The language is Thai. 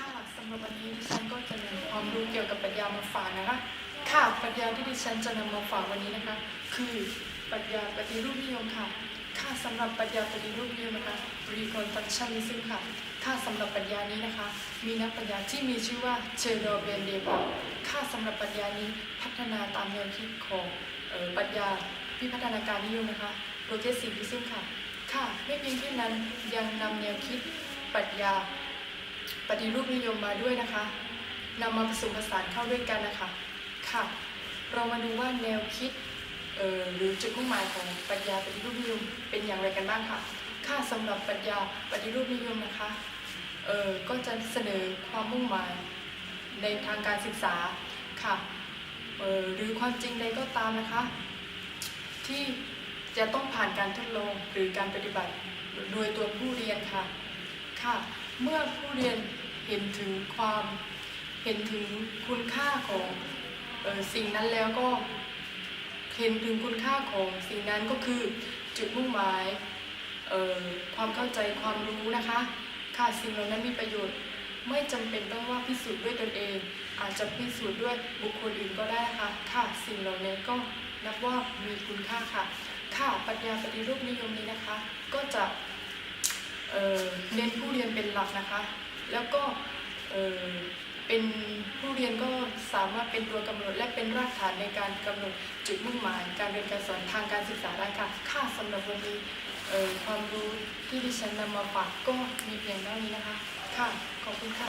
ค่ะสำหรับวันนี้ดิฉันก็จะนำความรู้เกี่ยวกับปรัชญามาฝากนะคะ ค่ะปรัชญาที่ดิฉันจะนำมาฝากวันนี้นะคะ คือปรัชญาปฏิรูปนิยมค่ะ ค่ะสำหรับปรัชญาปฏิรูปนิยมนะคะ Reconstructionism ค่ะ ค่ะสำหรับปรัชญานี้นะคะ มีนักปรัชญาที่มีชื่อว่าเชโดเบนเดบอค่ะสำหรับปรัชญานี้พัฒนาตามแนวคิดของออปรัชญาวิพัฒนาการนิยมนะคะ Progressivism ค่ะ ค่ะ ไม่เพียงแค่นั้นยังนำแนวคิดปรัชญา ปฏิรูปนิยมมาด้วยนะคะนำมาผสมผสานเข้าด้วยกันนะคะค่ะ เรามาดูว่าแนวคิดออหรือจุดมุ่งหมายของปรัชญาปฏิรูปนิยมเป็นอย่างไรกันบ้างค่ะค่ะสำหรับปรัชญาปฏิรูปนิยมนะคะเออก็จะเสนอความมุ่งหมายในทางการศึกษาค่ะเออหรือความจริงใดก็ตามนะคะ ที่จะต้องผ่านการทดลองหรือการปฏิบัติโดยตัวผู้เรียนค่ะค่ะ เมื่อผู้เรียนเห็นถึงความเห็นถึงคุณค่าของออสิ่งนั้นแล้วก็เห็นถึงคุณค่าของสิ่งนั้นก็คือจุดมุ่งหมายความเข้าใจความรู้นะคะ ค่ะสิ่งเหล่านั้นมีประโยชน์ ไม่จำเป็นต้องว่าพิสูจน์ด้วยตนเอง อาจจะพิสูจน์ด้วยบุคคลอื่นก็ได้นะคะค่ะสิ่งเหล่านี้ก็นับว่ามีคุณค่าค่ะ ค่ะปรัชญาปฏิรูปนิยมนี้นะคะ ก็จะ เน้นผู้เรียนเป็นหลักนะคะ แล้วก็เเป็นผู้เรียนก็สามารถเป็นตัวกำหนดและเป็นรากฐานในการกำหนดจุดมุ่งหมาย การเรียนการสอนทางการศึกษาได้ค่ะค่าสำหรับวันนี้ความรู้ที่ดิฉันนำมาฝากก็มีเพียงเท่านี้นะคะ ค่ะ ขอบคุณค่ะ